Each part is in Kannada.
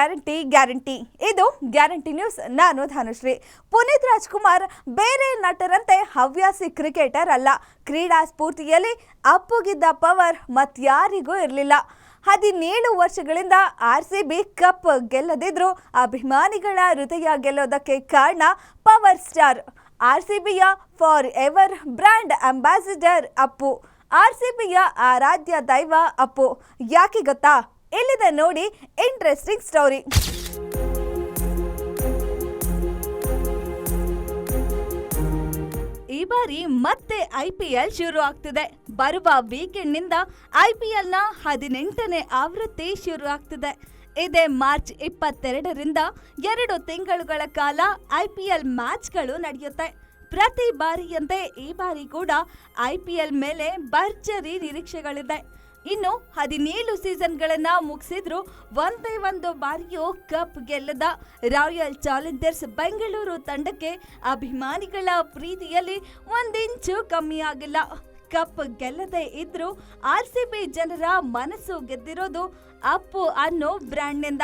Guarantee guarantee. ಇದು ಗ್ಯಾರಂಟಿ ನ್ಯೂಸ್. ನಾನು ಧನುಶ್ರೀ. ಪುನೀತ್ ರಾಜ್ಕುಮಾರ್ ಬೇರೆ ನಟರಂತೆ ಹವ್ಯಾಸಿ ಕ್ರಿಕೆಟರ್ ಅಲ್ಲ. ಕ್ರೀಡಾ ಸ್ಫೂರ್ತಿಯಲ್ಲಿ ಅಪ್ಪುಗಿದ್ದ ಪವರ್ ಮತ್ಯಾರಿಗೂ ಇರಲಿಲ್ಲ. ಹದಿನೇಳು ವರ್ಷಗಳಿಂದ ಆರ್ ಸಿ ಬಿ ಕಪ್ ಗೆಲ್ಲದಿದ್ರು ಅಭಿಮಾನಿಗಳ ಹೃದಯ ಗೆಲ್ಲೋದಕ್ಕೆ ಕಾರಣ power star, R C ಬಿಯ forever brand ambassador Appu. R C ಬಿಯ ಆರಾಧ್ಯ ದೈವ ಅಪ್ಪು. ಯಾಕೆ ಗೊತ್ತಾ? ಇಲ್ಲಿದೆ ನೋಡಿ ಇಂಟ್ರೆಸ್ಟಿಂಗ್ ಸ್ಟೋರಿ. ಈ ಬಾರಿ ಮತ್ತೆ ಐ ಪಿ ಎಲ್ ಶುರು ಆಗ್ತಿದೆ. ಬರುವ ವೀಕೆಂಡ್ನಿಂದ ಐ ಪಿ ನ ಹದಿನೆಂಟನೇ ಆವೃತ್ತಿ ಶುರು ಆಗ್ತಿದೆ. ಇದೇ ಮಾರ್ಚ್ ಇಪ್ಪತ್ತೆರಡರಿಂದ ಎರಡು ತಿಂಗಳುಗಳ ಕಾಲ ಐ ಪಿ ಎಲ್ ಮ್ಯಾಚ್ಗಳು ನಡೆಯುತ್ತೆ. ಪ್ರತಿ ಬಾರಿಯಂತೆ ಈ ಬಾರಿ ಕೂಡ ಐ ಪಿ ಎಲ್ ಮೇಲೆ ಭರ್ಜರಿ ನಿರೀಕ್ಷೆಗಳಿದೆ. ಇನ್ನು ಹದಿನೇಳು ಸೀಸನ್ಗಳನ್ನ ಮುಗಿಸಿದ್ರು ಒಂದೇ ಒಂದು ಬಾರಿಯೂ ಕಪ್ ಗೆಲ್ಲದ ರಾಯಲ್ ಚಾಲೆಂಜರ್ಸ್ ಬೆಂಗಳೂರು ತಂಡಕ್ಕೆ ಅಭಿಮಾನಿಗಳ ಪ್ರೀತಿಯಲ್ಲಿ ಒಂದಿಂಚು ಕಮ್ಮಿ ಆಗಿಲ್ಲ ಕಪ್ ಗೆಲ್ಲದೆ ಇದ್ರೂ ಆರ್ ಸಿ ಬಿ ಜನರ ಮನಸ್ಸು ಗೆದ್ದಿರೋದು ಅಪ್ಪು ಅನ್ನೋ ಬ್ರ್ಯಾಂಡ್ನಿಂದ.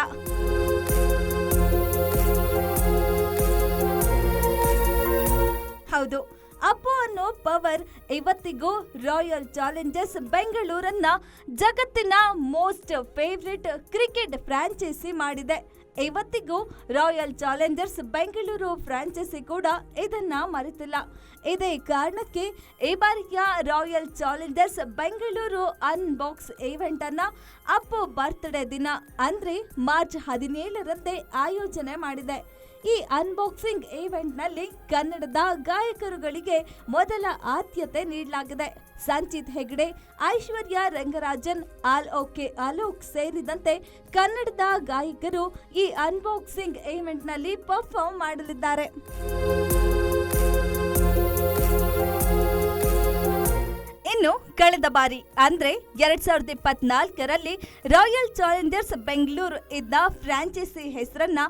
ಹೌದು. ಅಪ್ಪು ಅನ್ನೋ ಪವರ್ ಇವತ್ತಿಗೂ ರಾಯಲ್ ಚಾಲೆಂಜರ್ಸ್ ಬೆಂಗಳೂರನ್ನ ಜಗತ್ತಿನ ಮೋಸ್ಟ್ ಫೇವ್ರೆಟ್ ಕ್ರಿಕೆಟ್ ಫ್ರಾಂಚೈಸಿ ಮಾಡಿದೆ. ಇವತ್ತಿಗೂ ರಾಯಲ್ ಚಾಲೆಂಜರ್ಸ್ ಬೆಂಗಳೂರು ಫ್ರಾಂಚೈಸಿ ಕೂಡ ಇದನ್ನ ಮರೆತಿಲ್ಲ. ಇದೇ ಕಾರಣಕ್ಕೆ ಈ ಬಾರಿಯ royal challengers Bengaluru unbox event ಅನ್ನ ಅಪ್ಪು ಬರ್ತ್ಡೇ ದಿನ ಅಂದ್ರೆ ಮಾರ್ಚ್ ಹದಿನೇಳರಂದೇ ಆಯೋಜನೆ ಮಾಡಿದೆ. ಈ ಅನ್ಬಾಕ್ಸಿಂಗ್ ಈವೆಂಟ್ನಲ್ಲಿ ಕನ್ನಡದ ಗಾಯಕರುಗಳಿಗೆ ಮೊದಲ ಆದ್ಯತೆ ನೀಡಲಾಗಿದೆ. ಸಂಚಿತ್ ಹೆಗ್ಡೆ, ಐಶ್ವರ್ಯ ರಂಗರಾಜನ್, ಆಲ್ ಓಕೆ ಅಲೋಕ್ ಸೇರಿದಂತೆ ಕನ್ನಡದ ಗಾಯಕರು ಈ ಅನ್ಬಾಕ್ಸಿಂಗ್ ಈವೆಂಟ್ನಲ್ಲಿ ಪರ್ಫಾರ್ಮ್ ಮಾಡಲಿದ್ದಾರೆ. ಕಳೆದ ಬಾರಿ, ಅಂದ್ರೆ ಎರಡ್ ಸಾವಿರದ ಇಪ್ಪತ್ನಾಲ್ಕರಲ್ಲಿ ರಾಯಲ್ ಚಾಲೆಂಜರ್ಸ್ ಬೆಂಗಳೂರು ಇದ್ದ ಫ್ರಾಂಚೈಸಿ ಹೆಸರನ್ನ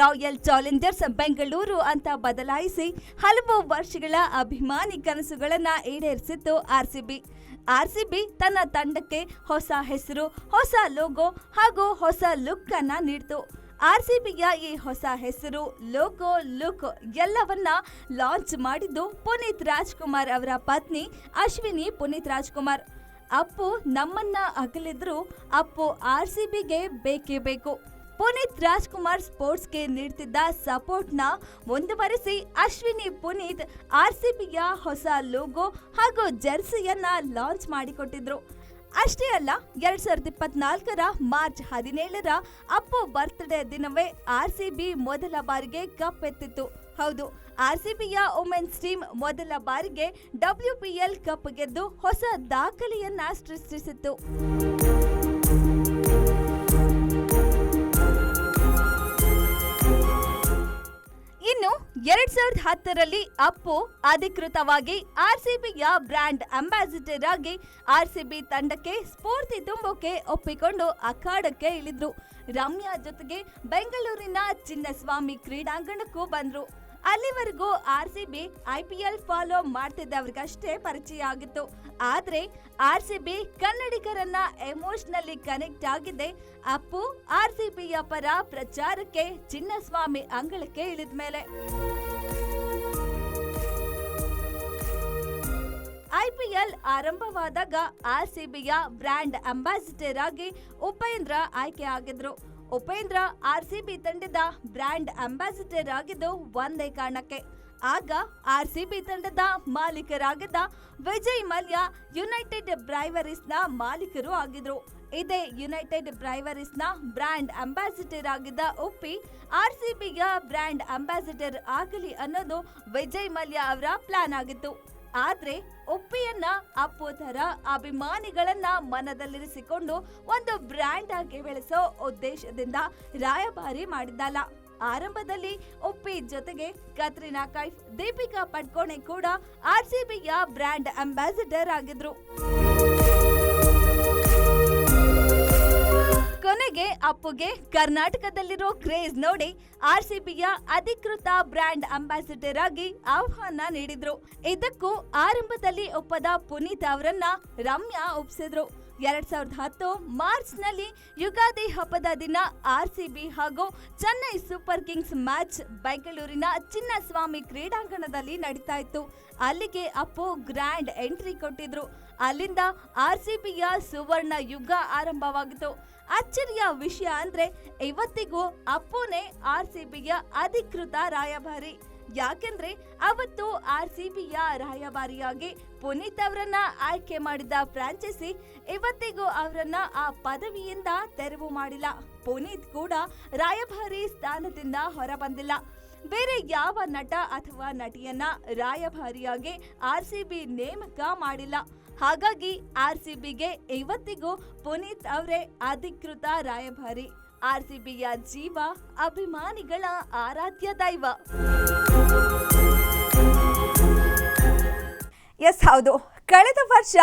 ರಾಯಲ್ ಚಾಲೆಂಜರ್ಸ್ ಬೆಂಗಳೂರು ಅಂತ ಬದಲಾಯಿಸಿ ಹಲವು ವರ್ಷಗಳ ಅಭಿಮಾನಿ ಕನಸುಗಳನ್ನ ಈಡೇರಿಸಿತ್ತು R C B. R C B ತನ್ನ ತಂಡಕ್ಕೆ ಹೊಸ ಹೆಸರು, ಹೊಸ ಲೋಗೋ ಹಾಗೂ ಹೊಸ ಲುಕ್ ಅನ್ನ ನೀಡಿತು. ಆರ್ ಸಿ ಬಿಯ ಈ ಹೊಸ ಹೆಸರು, ಲೋಗೋ, ಲುಕ್ ಎಲ್ಲವನ್ನ ಲಾಂಚ್ ಮಾಡಿದ್ದು ಪುನೀತ್ ರಾಜ್ಕುಮಾರ್ ಅವರ ಪತ್ನಿ ಅಶ್ವಿನಿ ಪುನೀತ್ ರಾಜ್ಕುಮಾರ್. ಅಪ್ಪು ನಮ್ಮನ್ನ ಅಗಲಿದ್ರು ಅಪ್ಪು ಆರ್ ಸಿ ಬಿಗೆ ಬೇಕೇ ಬೇಕು. ಪುನೀತ್ ರಾಜ್ಕುಮಾರ್ ಸ್ಪೋರ್ಟ್ಸ್ಗೆ ನೀಡ್ತಿದ್ದ ಸಪೋರ್ಟ್ನ ಮುಂದುವರಿಸಿ ಅಶ್ವಿನಿ ಪುನೀತ್ ಆರ್ ಸಿ ಬಿಯ ಹೊಸ ಲೋಗೋ ಹಾಗೂ ಜೆರ್ಸಿಯನ್ನ ಲಾಂಚ್ ಮಾಡಿಕೊಟ್ಟಿದ್ರು. ಅಷ್ಟೇ ಅಲ್ಲ, ಎರಡ್ ಸಾವಿರದ ಇಪ್ಪತ್ನಾಲ್ಕರ ಮಾರ್ಚ್ ಹದಿನೇಳರ ಅಪ್ಪು ಬರ್ತ್ಡೇ ದಿನವೇ ಆರ್ ಸಿ ಬಿ ಮೊದಲ ಬಾರಿಗೆ ಕಪ್ ಎತ್ತಿತ್ತು. ಹೌದು, ಆರ್ ಸಿ ಬಿಯ ವುಮೆನ್ಸ್ ಟೀಮ್ ಮೊದಲ ಬಾರಿಗೆ ಡಬ್ಲ್ಯೂ ಪಿ ಎಲ್ ಕಪ್ ಗೆದ್ದು ಹೊಸ ದಾಖಲೆಯನ್ನ ಸೃಷ್ಟಿಸಿತ್ತು. ಎರಡ್ ಸಾವಿರದ ಹತ್ತರಲ್ಲಿ ಅಪ್ಪು ಅಧಿಕೃತವಾಗಿ ಆರ್ ಸಿ ಬಿಯ ಬ್ರ್ಯಾಂಡ್ ಅಂಬಾಸಿಡರ್ ಆಗಿ ಆರ್ ಸಿ ಬಿ ತಂಡಕ್ಕೆ ಸ್ಫೂರ್ತಿ ತುಂಬೋಕೆ ಒಪ್ಪಿಕೊಂಡು ಅಖಾಡಕ್ಕೆ ಇಳಿದ್ರು. ರಮ್ಯಾ ಜೊತೆಗೆ ಬೆಂಗಳೂರಿನ ಚಿನ್ನಸ್ವಾಮಿ ಕ್ರೀಡಾಂಗಣಕ್ಕೂ ಬಂದ್ರು. ಅಲ್ಲಿವರೆಗೂ R C B I P L follow ಮಾಡ್ತಿದ್ದವ್ರಿಗಷ್ಟೇ ಪರಿಚಯ ಆಗಿತ್ತು. ಆದ್ರೆ ಆರ್ ಸಿ ಬಿ ಕನ್ನಡಿಗರನ್ನ ಎಮೋಷನಲ್ಲಿ ಕನೆಕ್ಟ್ ಆಗಿದೆ. ಅಪ್ಪು ಆರ್ ಸಿ ಬಿಯ ಪರ ಪ್ರಚಾರಕ್ಕೆ ಚಿನ್ನಸ್ವಾಮಿ ಅಂಗಳಕ್ಕೆ ಇಳಿದ ಮೇಲೆ. ಐಪಿಎಲ್ ಆರಂಭವಾದಾಗ ಆರ್ ಸಿ ಬಿಯ ಬ್ರ್ಯಾಂಡ್ ಅಂಬಾಸಿಡರ್ ಆಗಿ ಉಪೇಂದ್ರ ಆಯ್ಕೆ ಆಗಿದ್ರು. ಉಪೇಂದ್ರ ಆರ್ ಸಿ ಬಿ ತಂಡದ ಬ್ರ್ಯಾಂಡ್ ಅಂಬಾಸಿಡರ್ ಆಗಿದ್ದು ಒಂದೇ ಕಾರಣಕ್ಕೆ. ಆಗ ಆರ್ ಸಿ ಬಿ ತಂಡದ ಮಾಲೀಕರಾಗಿದ್ದ ವಿಜಯ್ ಮಲ್ಯ ಯುನೈಟೆಡ್ ಬ್ರೈವರೀಸ್ನ ಮಾಲೀಕರು ಆಗಿದ್ರು. ಇದೇ ಯುನೈಟೆಡ್ ಬ್ರೈವರೀಸ್ನ ಬ್ರ್ಯಾಂಡ್ ಅಂಬಾಸಿಡರ್ ಆಗಿದ್ದ ಉಪ್ಪಿ ಆರ್ ಸಿ ಬಿಯ ಬ್ರ್ಯಾಂಡ್ ಅಂಬಾಸಿಡರ್ ಆಗಲಿ ಅನ್ನೋದು ವಿಜಯ್ ಮಲ್ಯ ಅವರ ಪ್ಲಾನ್ ಆಗಿತ್ತು. ಆದ್ರೆ ಉಪ್ಪಿಯನ್ನ ಅಪ್ಪು ಥರ ಅಭಿಮಾನಿಗಳನ್ನ ಮನದಲ್ಲಿರಿಸಿಕೊಂಡು ಒಂದು ಬ್ರ್ಯಾಂಡ್ ಆಗಿ ಬೆಳೆಸೋ ಉದ್ದೇಶದಿಂದ ರಾಯಭಾರಿ ಮಾಡಿದ್ದಲ್ಲ. ಆರಂಭದಲ್ಲಿ ಉಪ್ಪಿ ಜೊತೆಗೆ ಕತ್ರಿನಾ ಕೈಫ್, ದೀಪಿಕಾ ಪಡ್ಕೋಣೆ ಕೂಡ ಆರ್ ಸಿ ಬಿಯ ಬ್ರ್ಯಾಂಡ್ ಅಂಬಾಸಿಡರ್ ಆಗಿದ್ರು. ಕೊನೆಗೆ ಅಪ್ಪುಗೆ ಕರ್ನಾಟಕದಲ್ಲಿರೋ ಕ್ರೇಜ್ ನೋಡಿ ಆರ್ ಸಿ ಬಿಯ ಅಧಿಕೃತ ಬ್ರ್ಯಾಂಡ್ ಅಂಬಾಸಿಡರ್ ಆಗಿ ಆಹ್ವಾನ ನೀಡಿದ್ರು. ಇದಕ್ಕೂ ಆರಂಭದಲ್ಲಿ ಒಪ್ಪದ ಪುನೀತ್ ಅವರನ್ನ ರಮ್ಯಾ ಒಪ್ಸಿದ್ರು. ಎರಡ್ ಸಾವಿರದ ಹತ್ತು ಮಾರ್ಚ್ನಲ್ಲಿ ಯುಗಾದಿ ಹಬ್ಬದ ದಿನ ಆರ್ ಸಿ ಬಿ ಹಾಗೂ ಚೆನ್ನೈ ಸೂಪರ್ ಕಿಂಗ್ಸ್ ಮ್ಯಾಚ್ ಬೆಂಗಳೂರಿನ ಚಿನ್ನಸ್ವಾಮಿ ಕ್ರೀಡಾಂಗಣದಲ್ಲಿ ನಡೀತಾ ಇತ್ತು ಅಲ್ಲಿಗೆ ಅಪ್ಪು ಗ್ರ್ಯಾಂಡ್ ಎಂಟ್ರಿ ಕೊಟ್ಟಿದ್ರು. ಅಲ್ಲಿಂದ ಆರ್ ಸಿ ಬಿಯ ಸುವರ್ಣ ಯುಗ ಆರಂಭವಾಗಿತ್ತು. ಅಚ್ಚರಿಯ ವಿಷಯ ಅಂದ್ರೆ ಇವತ್ತಿಗೂ ಅಪ್ಪುನೇ ಆರ್ ಸಿ ಬಿಯ ಅಧಿಕೃತ ರಾಯಭಾರಿ. ಯಾಕೆಂದ್ರೆ ಅವತ್ತು ಆರ್ ಸಿ ಬಿಯ ರಾಯಭಾರಿಯಾಗಿ ಪುನೀತ್ ಅವರನ್ನ ಆಯ್ಕೆ ಮಾಡಿದ ಫ್ರಾಂಚೈಸಿ ಇವತ್ತಿಗೂ ಅವರನ್ನ ಆ ಪದವಿಯಿಂದ ತೆರವು ಮಾಡಿಲ್ಲ. ಪುನೀತ್ ಕೂಡ ರಾಯಭಾರಿ ಸ್ಥಾನದಿಂದ ಹೊರಬಂದಿಲ್ಲ. ಬೇರೆ ಯಾವ ನಟ ಅಥವಾ ನಟಿಯನ್ನ ರಾಯಭಾರಿಯಾಗಿ ಆರ್ ಸಿ ಬಿ ನೇಮಕ ಮಾಡಿಲ್ಲ. ಹಾಗಾಗಿ ಆರ್ ಸಿ ಬಿಗೆ ಇವತ್ತಿಗೂ ಪುನೀತ್ ಅವರೇ ಅಧಿಕೃತ ರಾಯಭಾರಿ. ಆರ್ಸಿಬಿಯ ಜೀವ ಅಭಿಮಾನಿಗಳ ಆರಾಧ್ಯ ದೈವ. ಎಸ್, ಹೌದು. ಕಳೆದ ವರ್ಷ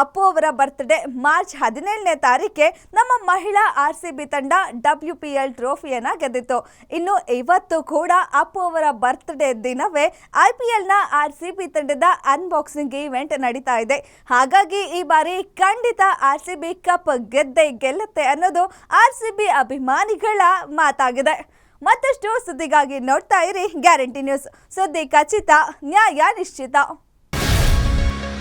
ಅಪ್ಪು ಅವರ ಬರ್ತ್ಡೇ ಮಾರ್ಚ್ ಹದಿನೇಳನೇ ತಾರೀಕೆ ನಮ್ಮ ಮಹಿಳಾ ಆರ್ ಸಿ ಬಿ ತಂಡ ಡಬ್ಲ್ಯೂ ಪಿ ಎಲ್ ಟ್ರೋಫಿಯನ್ನು ಗೆದ್ದಿತ್ತು. ಇನ್ನು ಇವತ್ತು ಕೂಡ ಅಪ್ಪು ಅವರ ಬರ್ತ್ಡೇ ದಿನವೇ ಐ ಪಿ ಎಲ್ನ ಆರ್ ಸಿ ಬಿ ತಂಡದ ಅನ್ಬಾಕ್ಸಿಂಗ್ ಈವೆಂಟ್ ನಡೀತಾ ಇದೆ. ಹಾಗಾಗಿ ಈ ಬಾರಿ ಖಂಡಿತ ಆರ್ ಸಿ ಬಿ ಕಪ್ ಗೆದ್ದೆ ಗೆಲ್ಲುತ್ತೆ ಅನ್ನೋದು ಆರ್ ಸಿ ಬಿ ಅಭಿಮಾನಿಗಳ ಮಾತಾಗಿದೆ. ಮತ್ತಷ್ಟು ಸುದ್ದಿಗಾಗಿ ನೋಡ್ತಾ ಇರಿ. Guarantee news. ಸುದ್ದಿ ಖಚಿತ, ನ್ಯಾಯ ನಿಶ್ಚಿತ.